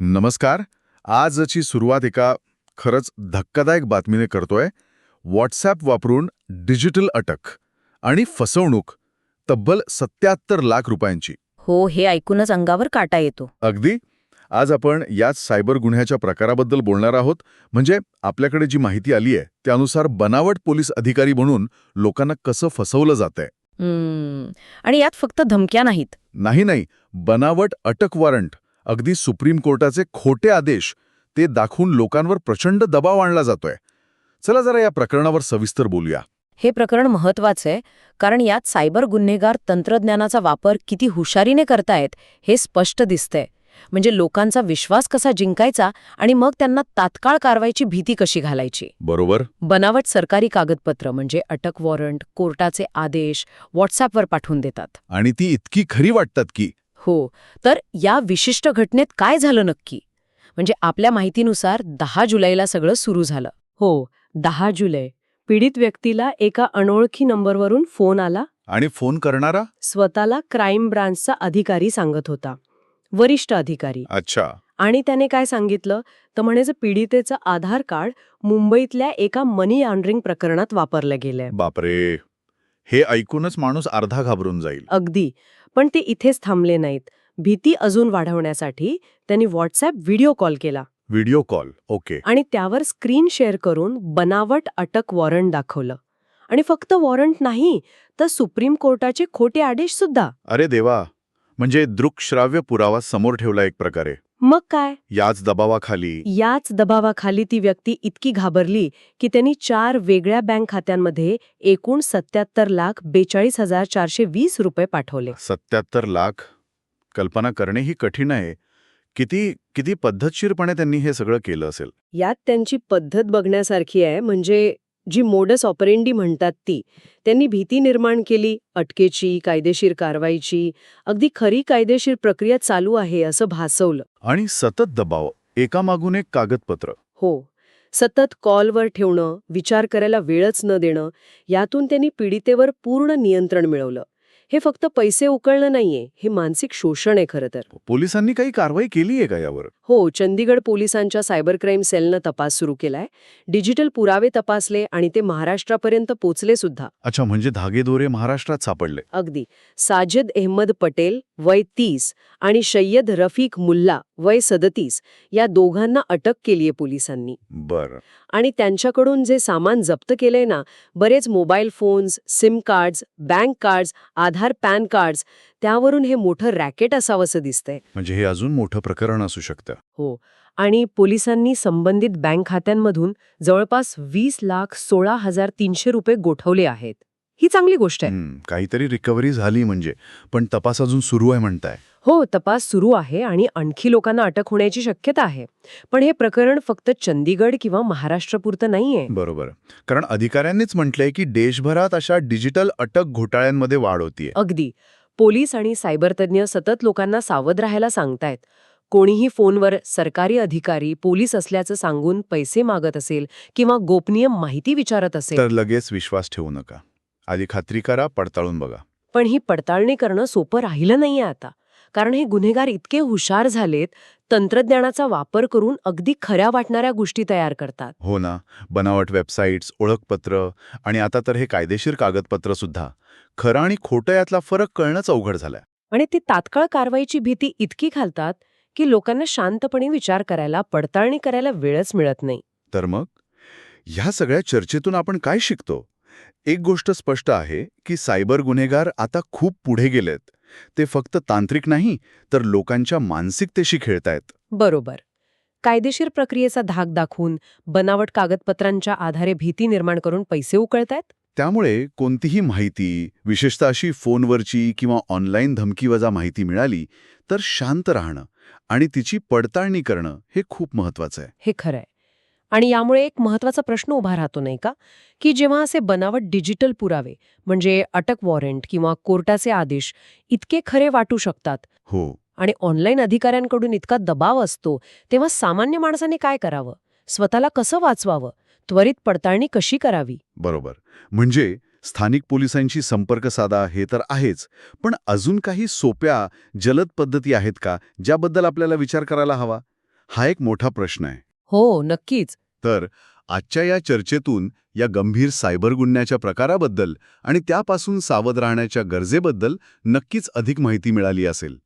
नमस्कार. आजची सुरुवात एका खरंच धक्कादायक बातमीने करतोय. व्हॉट्सॲप वापरून डिजिटल अटक आणि फसवणूक तब्बल सत्याहत्तर लाख रुपयांची. हो हे ऐकूनच अंगावर काटा येतो. अगदी. आज आपण याच सायबर गुन्ह्याच्या प्रकाराबद्दल बोलणार आहोत. म्हणजे आपल्याकडे जी माहिती आली आहे त्यानुसार बनावट पोलीस अधिकारी म्हणून लोकांना कसं फसवलं जातंय. हम्म, आणि यात फक्त धमक्या नाहीत. नाही नाही. बनावट अटक वॉरंट अगदी सुप्रीम कोर्टाचे खोटे आदेश ते दाखवून लोकांवर प्रचंड दबाव आणला जातोय. चला जरा या प्रकरणावर सविस्तर बोलूया. हे प्रकरण महत्वाचं आहे कारण यात सायबर गुन्हेगार तंत्रज्ञानाचा वापर किती हुशारीने करतायत हे स्पष्ट दिसतंय. म्हणजे लोकांचा विश्वास कसा जिंकायचा आणि मग त्यांना तात्काळ कारवाईची भीती कशी घालायची? बरोबर. बनावट सरकारी कागदपत्र म्हणजे अटक वॉरंट कोर्टाचे आदेश व्हॉट्सॲपवर पाठवून देतात. आणि ती इतकी खरी वाटतात की हो. तर या विशिष्ट घटनेत काय झालं नक्की? म्हणजे आपल्या माहितीनुसार दहा जुलैला सगळं सुरू झालं. हो दहा जुलै. पीडित व्यक्तीला एका अनोळखी नंबरवरून फोन आला. आणि फोन करणारा? स्वतःला क्राईम ब्रांचचा अधिकारी सांगत होता. वरिष्ठ अधिकारी. अच्छा. आणि त्याने काय सांगितलं? तर म्हणायचं पीडितेचं आधार कार्ड मुंबईतल्या एका मनी लॉन्ड्रिंग प्रकरणात वापरलं गेलंय. बापरे. हे ऐकूनच माणूस अर्धा घाबरून जाईल. अगदी. पण ते इथेच थांबले नाहीत. भीती अजून वाढवण्यासाठी त्यांनी व्हॉट्सॲप व्हिडिओ कॉल केला. व्हिडिओ कॉल ओके आणि त्यावर स्क्रीन शेअर करून बनावट अटक वॉरंट दाखवलं. आणि फक्त वॉरंट नाही तर सुप्रीम कोर्टाचे खोटे आदेश सुद्धा. अरे देवा म्हणजे दृकश्राव्य पुरावा समोर ठेवला एक प्रकारे. मग काय? याच दबावाखाली. याच दबावाखाली ती व्यक्ती इतकी घाबरली की त्यांनी चार वेगळ्या बँक खात्यांमध्ये एकूण सत्याहत्तर लाख बेचाळीस हजार चारशे वीस रुपये पाठवले. सत्याहत्तर लाख? कल्पना करणेही कठीण आहे. किती किती पद्धतशीरपणे त्यांनी हे सगळं केलं असेल? यात त्यांची पद्धत बघण्यासारखी आहे म्हणजे जी मोडस ऑपरेंडी म्हणतात ती त्यांनी भीती निर्माण केली अटकेची कायदेशीर कारवाईची अगदी खरी कायदेशीर प्रक्रिया चालू आहे असं भासवलं. आणि सतत दबाव एकामागून एक कागदपत्र. हो सतत कॉलवर ठेवणं विचार करायला वेळच न देणं यातून त्यांनी पीडितेवर पूर्ण नियंत्रण मिळवलं. हे फक्त पैसे उकळणं नाहीये हे मानसिक शोषण आहे खरं तर. पोलिसांनी काही कारवाई केली आहे का यावर? हो चंदीगड पोलिसांच्या सायबर क्राईम सेलनं तपास सुरू केलाय. डिजिटल पुरावे तपासले आणि ते महाराष्ट्रापर्यंत पोचले सुद्धा. अच्छा म्हणजे धागेदोरे महाराष्ट्रात सापडले. अगदी. साजिद अहमद पटेल वय तीस आणि सय्यद रफीक मुल्ला वय सदतीस या दोघांना अटक केलीये पोलिसांनी. बर. आणि त्यांच्याकडून जे सामान जप्त केलंय ना बरेच mobile phones sim cards bank cards Aadhaar PAN cards त्यावरून हे मोठं रॅकेट असावंसं दिसतंय. म्हणजे हे अजून मोठं प्रकरण असू शकतं. हो. आणि पोलिसांनी संबंधित बँक खात्यांमधून जवळपास वीस लाख सोळा हजार तीनशे रुपये गोठवले आहेत. ही चांगली गोष्ट आहे. काहीतरी रिकव्हरी झाली म्हणजे. पण तपास अजून सुरू आहे म्हणताय. हो तपास सुरू आहे आणि आणखी लोकांना अटक होण्याची शक्यता आहे. पण हे प्रकरण फक्त चंदीगड किंवा महाराष्ट्रपुरतं नाहीये. बरोबर. कारण अधिकाऱ्यांनीच म्हटलंय की देशभरात अशा डिजिटल अटक घोटाळ्यांमध्ये वाढ होतीये. अगदी. पोलीस आणि सायबर तज्ज्ञ सतत लोकांना सावध राहायला सांगतायत. कोणीही फोनवर सरकारी अधिकारी पोलीस असल्याचं सांगून पैसे मागत असेल किंवा गोपनीय माहिती विचारत असेल. तर लगेच विश्वास ठेवू नका. आधी खात्री करा पडताळून बघा. पण ही पडताळणी करणं सोपं राहिलं नाहीये आता. कारण हे गुन्हेगार इतके हुशार झालेत तंत्रज्ञानाचा वापर करून अगदी खऱ्या वाटणाऱ्या गोष्टी तयार करतात. हो ना. बनावट वेबसाईट्स ओळखपत्र आणि आता तर हे कायदेशीर कागदपत्र सुद्धा. खरं आणि खोटं यातला फरक कळणंच अवघड झालंय. आणि ते तात्काळ कारवाईची भीती इतकी घालतात की लोकांना शांतपणे विचार करायला पडताळणी करायला वेळच मिळत नाही. तर मग? ह्या सगळ्या चर्चेतून आपण काय शिकतो? एक गोष्ट स्पष्ट आहे की सायबर गुन्हेगार आता खूप पुढे गेलेत. ते फक्त तांत्रिक नाही तर लोकांच्या मानसिकतेशी खेळतायत. बरोबर. कायदेशीर प्रक्रियेचा धाक दाखवून बनावट कागदपत्रांच्या आधारे भीती निर्माण करून पैसे उकळतायत? त्यामुळे कोणतीही माहिती विशेषतः अशी फोनवरची किंवा ऑनलाईन धमकीवजा माहिती मिळाली तर शांत राहणं आणि तिची पडताळणी करणं हे खूप महत्वाचं आहे. हे खरंय. आणि यामुळे एक महत्त्वाचा प्रश्न उभा राहतो नाही का? की जेव्हा असे बनावट डिजिटल पुरावे म्हणजे अटक वॉरंट किंवा कोर्टाचे आदेश इतके खरे वाटू शकतात हो. आणि ऑनलाईन अधिकाऱ्यांकडून इतका दबाव असतो तेव्हा सामान्य माणसाने काय करावं? स्वतःला कसं वाचवावं? त्वरित पडताळणी कशी करावी? बरोबर. म्हणजे स्थानिक पोलिसांशी संपर्क साधा हे तर आहेच पण अजून काही सोप्या जलद पद्धती आहेत का ज्याबद्दल आपल्याला विचार करायला हवा? हा एक मोठा प्रश्न आहे. हो नक्कीच. तर आजच्या या चर्चेतून या गंभीर सायबर गुन्ह्याच्या प्रकाराबद्दल आणि त्यापासून सावध राहण्याच्या गरजेबद्दल नक्कीच अधिक माहिती मिळाली असेल.